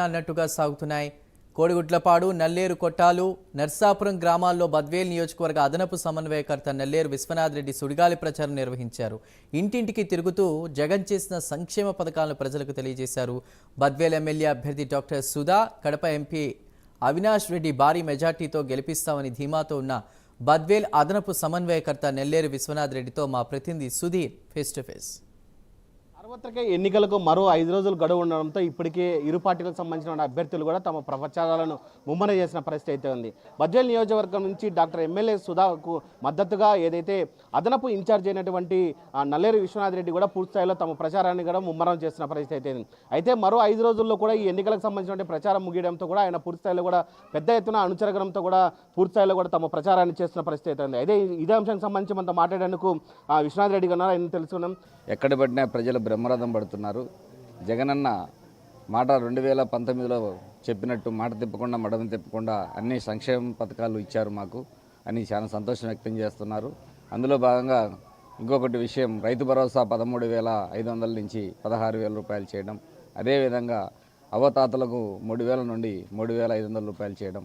అన్నట్టుగా సాగుతున్నాయి. కోడిగుడ్లపాడు నల్లేరు కొట్టాలు నర్సాపురం గ్రామాల్లో బద్వేల్ నియోజకవర్గ అదనపు సమన్వయకర్త నల్లేరు విశ్వనాథ్ రెడ్డి సుడిగాలి ప్రచారం నిర్వహించారు. ఇంటింటికి తిరుగుతూ జగన్ చేసిన సంక్షేమ పథకాలను ప్రజలకు తెలియజేశారు. బద్వేల్ ఎమ్మెల్యే అభ్యర్థి డాక్టర్ సుధా కడప ఎంపీ అవినాష్ రెడ్డి భారీ మెజార్టీతో గెలిపిస్తామని ధీమాతో ఉన్న బద్వేల్ అదనపు సమన్వయకర్త నెల్లేరు విశ్వనాథ్ రెడ్డితో మా ప్రతినిధి సుధీర్ ఫేస్ టు ఫేస్ సార్వత్రిక ఎన్నికలకు మరో ఐదు రోజులు గడువు ఉండడంతో ఇప్పటికే ఇరు పార్టీలకు సంబంధించిన అభ్యర్థులు కూడా తమ ప్రచారాలను ముమ్మరం చేసిన పరిస్థితి అయితే ఉంది. బద్వేల్ నియోజకవర్గం నుంచి డాక్టర్ ఎమ్మెల్యే సుధాకు మద్దతుగా ఏదైతే అదనపు ఇన్ఛార్జ్ అయినటువంటి నల్లేరు విశ్వనాథ్ రెడ్డి కూడా పూర్తిస్థాయిలో తమ ప్రచారాన్ని కూడా ముమ్మరం చేసిన పరిస్థితి అయితే ఉంది. అయితే మరో ఐదు రోజుల్లో కూడా ఈ ఎన్నికలకు సంబంధించిన ప్రచారం ముగియడంతో కూడా ఆయన పూర్తిస్థాయిలో కూడా పెద్ద ఎత్తున అనుచరగడంతో కూడా పూర్తిస్థాయిలో కూడా తమ ప్రచారాన్ని చేస్తున్న పరిస్థితి అయితే ఉంది. అయితే ఇదే అంశానికి సంబంధించి మనతో మాట్లాడేందుకు ఆ, విశ్వనాథ్ రెడ్డి గారు ఆయన తెలుసుకున్నాం ఎక్కడ పడినా ప్రజలు బ్రహ్మరథం పడుతున్నారు. జగనన్న మాట రెండు వేల పంతొమ్మిదిలో చెప్పినట్టు మాట తిప్పకుండా మడమ తిప్పకుండా అన్ని సంక్షేమ పథకాలు ఇచ్చారు మాకు అని చాలా సంతోషం వ్యక్తం చేస్తున్నారు. అందులో భాగంగా ఇంకొకటి విషయం రైతు భరోసా పదమూడు వేల ఐదు వందల నుంచి పదహారు వేల రూపాయలు చేయడం అదేవిధంగా అవతాతలకు మూడు వేల నుండి మూడు వేల ఐదు వందల రూపాయలు చేయడం.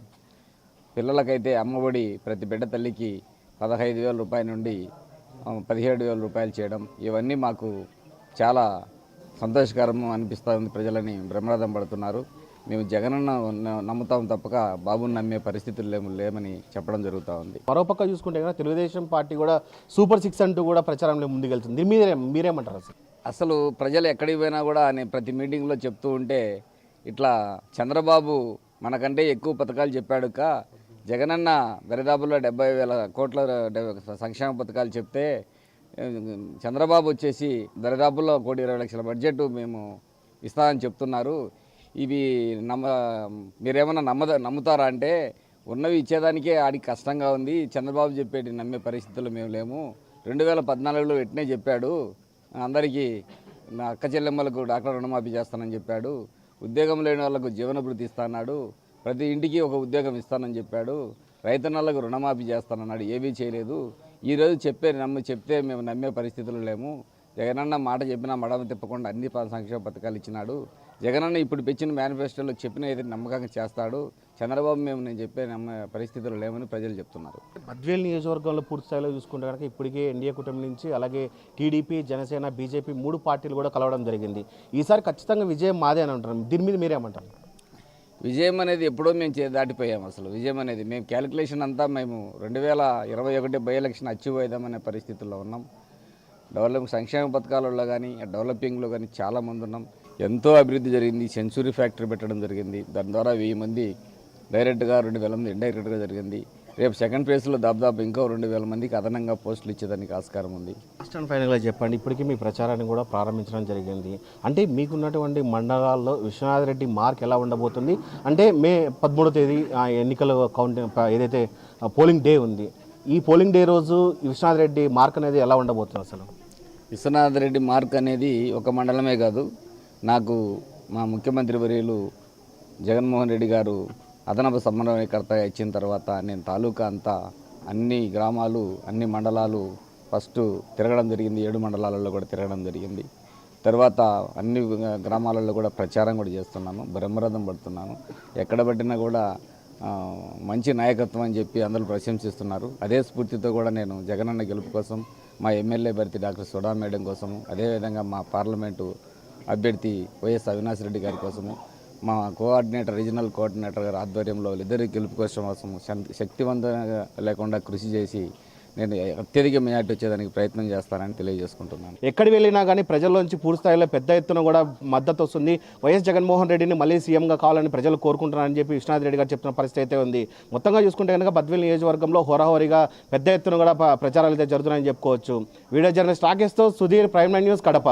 పిల్లలకైతే అమ్మఒడి ప్రతి బిడ్డ తల్లికి పదహైదు వేల రూపాయల నుండి పదిహేడు వేల రూపాయలు చేయడం. ఇవన్నీ మాకు చాలా సంతోషకరం అనిపిస్తుంది ప్రజలని బ్రహ్మరథం పడుతున్నారు. మేము జగనన్న నమ్ముతాం తప్పక బాబుని నమ్మే పరిస్థితులు లేము లేమని చెప్పడం జరుగుతూ ఉంది. మరోపక్క చూసుకుంటే కనుక తెలుగుదేశం పార్టీ కూడా సూపర్ సిక్స్ అంటూ కూడా ప్రచారంలో ముందుకెళ్తుంది. దీని మీరే మీరేమంటారు అసలు? అసలు ప్రజలు ఎక్కడికి పోయినా కూడా నేను ప్రతి మీటింగ్లో చెప్తూ ఉంటే ఇట్లా చంద్రబాబు మనకంటే ఎక్కువ పథకాలు చెప్పాడు కా జగనన్న దరిదాపుల్లో డెబ్బై వేల కోట్ల సంక్షేమ పథకాలు చెప్తే చంద్రబాబు వచ్చేసి దరిదాపుల్లో కోటి ఇరవై లక్షల బడ్జెట్ మేము ఇస్తామని చెప్తున్నారు. ఇవి నమ్మ మీరేమన్నా నమ్మద నమ్ముతారా అంటే ఉన్నవి ఇచ్చేదానికే ఆడికి కష్టంగా ఉంది. చంద్రబాబు చెప్పేటి నమ్మే పరిస్థితుల్లో మేము లేము. రెండు వేల పద్నాలుగులో ఎట్నే చెప్పాడు. అందరికీ నా అక్క చెల్లెమ్మలకు డాక్టర్ రుణమాఫీ చేస్తానని చెప్పాడు. ఉద్యోగం లేని వాళ్ళకు జీవనభృతి ఇస్తాన్నాడు. ప్రతి ఇంటికి ఒక ఉద్యోగం ఇస్తానని చెప్పాడు. రైతన్నలకు రుణమాఫీ చేస్తానన్నాడు. ఏమీ చేయలేదు. ఈరోజు చెప్పే నమ్మి చెప్తే మేము నమ్మే పరిస్థితులు లేము. జగనన్న మాట చెప్పినా మడమ తిప్పకుండా అన్ని సంక్షేమ పథకాలు ఇచ్చినాడు. జగనన్న ఇప్పుడు పెంచిన మేనిఫెస్టోలో చెప్పిన ఏదైతే నమ్మకంగా చేస్తాడు. చంద్రబాబు మేము నేను చెప్పే నమ్మే పరిస్థితులు లేమని ప్రజలు చెప్తున్నారు. బద్వేల్ నియోజకవర్గంలో పూర్తి స్థాయిలో చూసుకుంటే కనుక ఇప్పటికే ఎన్డీఏ కుటుంబం నుంచి అలాగే టీడీపీ జనసేన బీజేపీ మూడు పార్టీలు కూడా కలవడం జరిగింది. ఈసారి ఖచ్చితంగా విజయం మాదే అని అంటారు దీని మీద మీరేమంటారు? విజయం అనేది ఎప్పుడో మేము చే దాటిపోయాం అసలు. విజయం అనేది మేము క్యాలిక్యులేషన్ అంతా మేము రెండు వేల ఇరవై ఒకటి బై ఎలక్షన్ అచీవ్ అవుదామనే పరిస్థితుల్లో ఉన్నాం. డెవలప్ సంక్షేమ పథకాలలో కానీ డెవలపింగ్లో కానీ చాలా మంది ఉన్నాం. ఎంతో అభివృద్ధి జరిగింది. సెంచురీ ఫ్యాక్టరీ పెట్టడం జరిగింది. దాని ద్వారా వెయ్యి మంది డైరెక్ట్గా రెండు వేల మంది ఇండైరెక్ట్గా జరిగింది. రేపు సెకండ్ ఫేజ్లో దాదాపు ఇంకో రెండు వేల మందికి అదనంగా పోస్టులు ఇచ్చేదానికి ఆస్కారం ఉంది. లాస్ట్ అండ్ ఫైనల్గా చెప్పండి. ఇప్పటికీ మీ ప్రచారాన్ని కూడా ప్రారంభించడం జరిగింది. అంటే మీకున్నటువంటి మండలాల్లో విశ్వనాథ్ రెడ్డి మార్క్ ఎలా ఉండబోతుంది? అంటే మే పదమూడో తేదీ ఆ ఎన్నికల కౌంటింగ్ ప- ఏదైతే పోలింగ్ డే ఉంది ఈ పోలింగ్ డే రోజు విశ్వనాథ్ రెడ్డి మార్క్ అనేది ఎలా ఉండబోతుంది అసలు? విశ్వనాథ్ రెడ్డి మార్క్ అనేది ఒక మండలమే కాదు నాకు మా ముఖ్యమంత్రి వర్యులు జగన్మోహన్ రెడ్డి గారు అదనపు సమన్వయకర్త ఇచ్చిన తర్వాత నేను తాలూకా అంతా అన్ని గ్రామాలు అన్ని మండలాలు ఫస్ట్ తిరగడం జరిగింది. ఏడు మండలాలలో కూడా తిరగడం జరిగింది. తర్వాత అన్ని గ్రామాలలో కూడా ప్రచారం కూడా చేస్తున్నాను. బ్రహ్మరథం పడుతున్నాను. ఎక్కడ పట్టినా కూడా మంచి నాయకత్వం అని చెప్పి అందరూ ప్రశంసిస్తున్నారు. అదే స్ఫూర్తితో కూడా నేను జగనన్న గెలుపు కోసం మా ఎమ్మెల్యే భర్తీ డాక్టర్ సుడా మేడం కోసము అదేవిధంగా మా పార్లమెంటు అభ్యర్థి వైఎస్ అవినాష్ రెడ్డి గారి కోసము మా కోఆర్డినేటర్ రీజనల్ కోఆర్డినేటర్ గారి ఆధ్వర్యంలో ఇద్దరి గెలుపు కోసం కోసము శక్తివంతంగా లేకుండా కృషి చేసి నేను అత్యధిక మెజార్టీ వచ్చేదానికి ప్రయత్నం చేస్తానని తెలియజేసుకుంటున్నాను. ఎక్కడికి వెళ్ళినా కానీ ప్రజల్లోంచి పూర్తి స్థాయిలో పెద్ద ఎత్తున కూడా మద్దతు వస్తుంది. వైఎస్ జగన్మోహన్ రెడ్డిని మళ్ళీ సీఎంగా కావాలని ప్రజలు కోరుకుంటున్నారని చెప్పి విశ్వనాథ్ రెడ్డి గారు చెప్తున్న పరిస్థితి అయితే ఉంది. మొత్తంగా చూసుకుంటే కనుక బద్వేల్ నియోజకవర్గంలో హోరాహోరీగా పెద్ద ఎత్తున కూడా ప్రచారాలు అయితే జరుగుతున్నాయని చెప్పుకోవచ్చు. Video journalist రాకేష్తో Sudheer prime nine news Kadapa.